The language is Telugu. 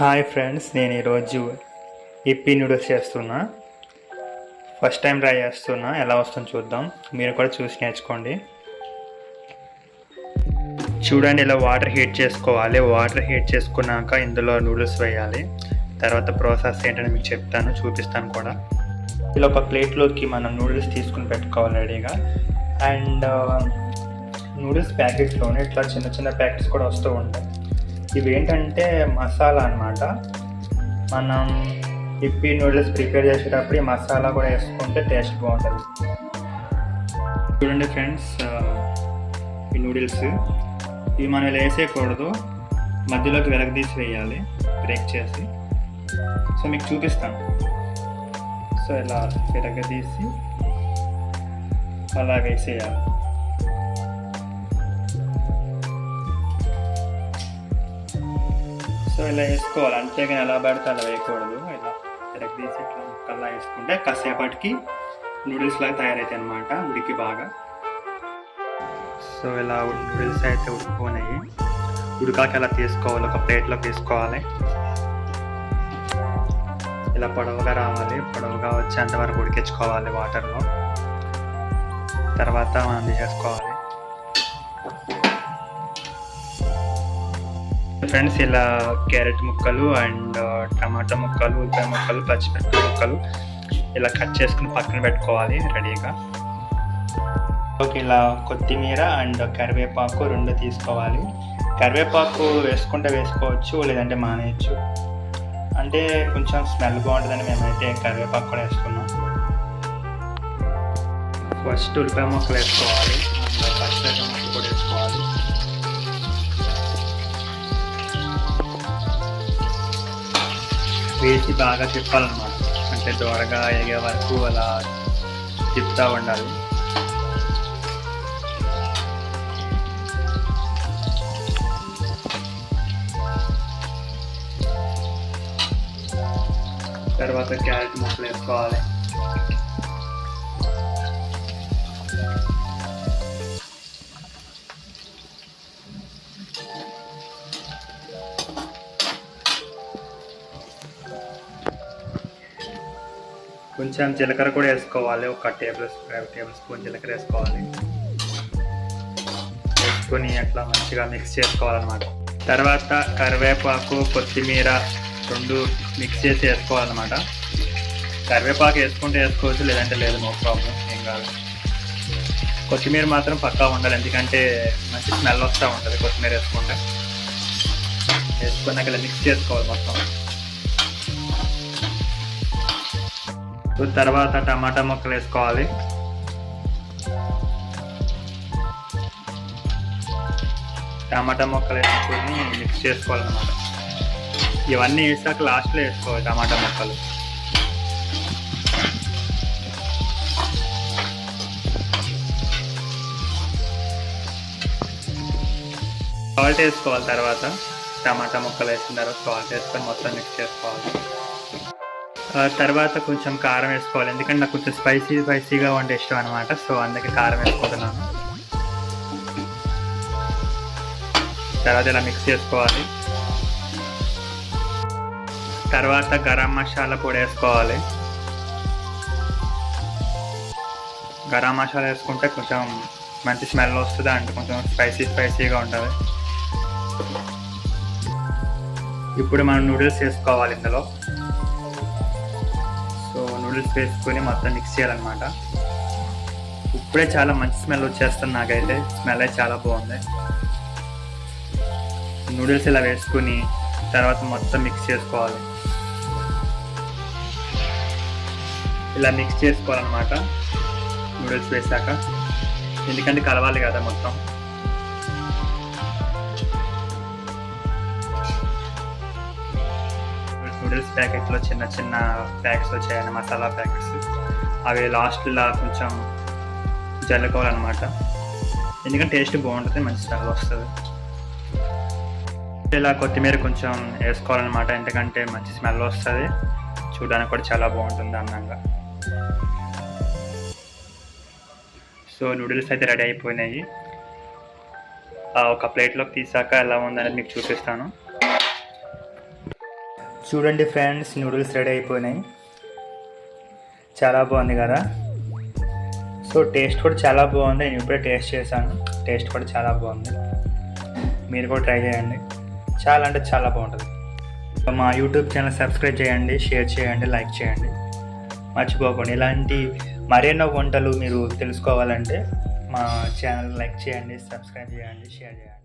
హాయ్ ఫ్రెండ్స్ నేను ఈరోజు ఇప్పి నూడిల్స్ చేస్తున్నా. ఫస్ట్ టైం ట్రై చేస్తున్నా ఎలా వస్తుందో చూద్దాం. మీరు కూడా చూసి నేర్చుకోండి. చూడండి ఇలా వాటర్ హీట్ చేసుకోవాలి. వాటర్ హీట్ చేసుకున్నాక ఇందులో నూడిల్స్ వేయాలి. తర్వాత ప్రాసెస్ ఏంటని మీకు చెప్తాను చూపిస్తాను కూడా. ఇలా ఒక ప్లేట్లోకి మనం నూడిల్స్ తీసుకుని పెట్టుకోవాలి రెడీగా. అండ్ నూడిల్స్ ప్యాకెట్లోనే ఇట్లా చిన్న చిన్న ప్యాకెట్స్ కూడా వస్తూ ఉంటాయి. ఇవి ఏంటంటే మసాలా అనమాట మనం ఇప్పి నూడిల్స్ ప్రిపేర్ చేసేటప్పుడు ఈ మసాలా కూడా వేసుకుంటే టేస్ట్ బాగుంటుంది. చూడండి ఫ్రెండ్స్ ఈ నూడిల్స్. ఇవి మనం ఇలా వేసేయకూడదు. మధ్యలోకి వెలగదీసి వేయాలి బ్రేక్ చేసి. సో మీకు చూపిస్తాను. సో ఇలా విరగదీసి అలా వేసేయాలి. సో ఇలా వేసుకోవాలి. అంతేగాని ఎలా పడితే అలా వేయకూడదు. ఇలా తీసి ఇట్లా ముక్కల్లా వేసుకుంటే కాసేపటికి నూడిల్స్ లాగా తయారవుతాయి అనమాట ఉడికి బాగా. సో ఇలా నూడిల్స్ అయితే ఉడికిపోయినాయి ఉడికాక ఎలా తీసుకోవాలి? ఒక ప్లేట్లో తీసుకోవాలి. ఇలా పొడవుగా రావాలి. పొడవుగా వచ్చేంత వరకు ఉడికించుకోవాలి వాటర్లో. తర్వాత మనం తీసేసుకోవాలి. ఫ్రెండ్స్ ఇలా క్యారెట్ ముక్కలు అండ్ టమాటా ముక్కలు ఉల్లిపాయ ముక్కలు పచ్చిమిరపకాయ ముక్కలు ఇలా కట్ చేసుకుని పక్కన పెట్టుకోవాలి రెడీగా. ఓకే ఇలా కొత్తిమీర అండ్ కరివేపాకు రెండు తీసుకోవాలి. కరివేపాకు వేసుకుంటే వేసుకోవచ్చు లేదంటే మానేయచ్చు. అంటే కొంచెం స్మెల్ బాగుంటుందని మేమైతే కరివేపాకు కూడా వేసుకున్నాం. ఫస్ట్ ఉల్లిపాయ ముక్కలు వేసుకోవాలి అండ్ పచ్చిమిరపకాయ ముక్కలు కూడా వేసుకోవాలి. వేసి బాగా తిప్పాలన్నమాట అంటే దోరగా ఎగే వరకు అలా తిప్పుతూ ఉండాలి. తర్వాత క్యారెట్ ముక్కలు వేసుకోవాలి. కొంచెం జీలకర్ర కూడా వేసుకోవాలి. ఒక టేబుల్ టేబుల్ స్పూన్ జీలకర్ర వేసుకోవాలి. వేసుకొని అట్లా మంచిగా మిక్స్ చేసుకోవాలన్నమాట. తర్వాత కరివేపాకు కొత్తిమీర రెండు మిక్స్ చేసి వేసుకోవాలన్నమాట. కరివేపాకు వేసుకుంటే వేసుకోవచ్చు లేదంటే లేదు నో ప్రాబ్లం ఏం కాదు. కొత్తిమీర మాత్రం పక్కా ఉండాలి ఎందుకంటే మంచి స్మెల్ వస్తూ ఉంటుంది కొత్తిమీర వేసుకుంటే. వేసుకున్నాక ఇలా మిక్స్ చేసుకోవాలి మొత్తం. తర్వాత టమాటా ముక్కలు వేసుకోవాలి. టమాటా ముక్కలు వేసుకొని మిక్స్ చేసుకోవాలన్నమాట. ఇవన్నీ వేసాక లాస్ట్లో వేసుకోవాలి టమాటా ముక్కలు. సాల్ట్ వేసుకోవాలి తర్వాత. టమాటా ముక్కలు వేసిన తర్వాత సాల్ట్ వేసుకొని మొత్తం మిక్స్ చేసుకోవాలి. తర్వాత కొంచెం కారం వేసుకోవాలి. ఎందుకంటే నాకు కొంచెం స్పైసీ స్పైసీగా వండే ఇష్టం అనమాట సో అందుకే కారం వేసుకుంటున్నాను. తర్వాత ఇలా మిక్స్ చేసుకోవాలి. తర్వాత గరం మసాలా పొడి వేసుకోవాలి. గరం మసాలా వేసుకుంటే కొంచెం మంచి స్మెల్ వస్తుంది అంటే కొంచెం స్పైసీ స్పైసీగా ఉంటుంది. ఇప్పుడు మనం నూడిల్స్ వేసుకోవాలి ఇందులో. నూడిల్స్ వేసుకొని మొత్తం మిక్స్ చేయాలన్నమాట. ఇప్పుడే చాలా మంచి స్మెల్ వచ్చేస్తుంది నాకైతే. స్మెల్ అయితే చాలా బాగుంది. నూడిల్స్ ఇలా వేసుకుని తర్వాత మొత్తం మిక్స్ చేసుకోవాలి. ఇలా మిక్స్ చేసుకోవాలన్నమాట. నూడిల్స్ వేసాక. ఎందుకంటే కలవాలి కదా మొత్తం. నూడిల్స్ ప్యాకెట్లో చిన్న చిన్న ప్యాకెట్స్ వచ్చాయని మసాలా ప్యాకెట్స్. అవి లాస్ట్లో కొంచెం జల్లుకోవాలన్నమాట. ఎందుకంటే టేస్ట్ బాగుంటుంది మంచి స్మెల్ వస్తుంది. ఇలా కొత్తిమీర కొంచెం వేసుకోవాలన్నమాట ఎందుకంటే మంచి స్మెల్ వస్తుంది. చూడడానికి కూడా చాలా బాగుంటుంది అందంగా. సో నూడిల్స్ అయితే రెడీ అయిపోయినాయి. ఆ, ఒక ప్లేట్లోకి తీసాక ఎలా ఉందనేది మీకు చూపిస్తాను. చూడండి ఫ్రెండ్స్ నూడిల్స్ రెడీ అయిపోయినాయి. చాలా బాగుంది కదా? సో టేస్ట్ కూడా చాలా బాగుంది. నేను ఇప్పుడే టేస్ట్ చేశాను. టేస్ట్ కూడా చాలా బాగుంది. మీరు కూడా ట్రై చేయండి. చాలా అంటే చాలా బాగుంటుంది. మా యూట్యూబ్ ఛానల్ సబ్స్క్రైబ్ చేయండి షేర్ చేయండి లైక్ చేయండి. మర్చిపోకండి. ఇలాంటి మరెన్నో వంటలు మీరు తెలుసుకోవాలంటే మా ఛానల్ లైక్ చేయండి సబ్స్క్రైబ్ చేయండి షేర్ చేయండి.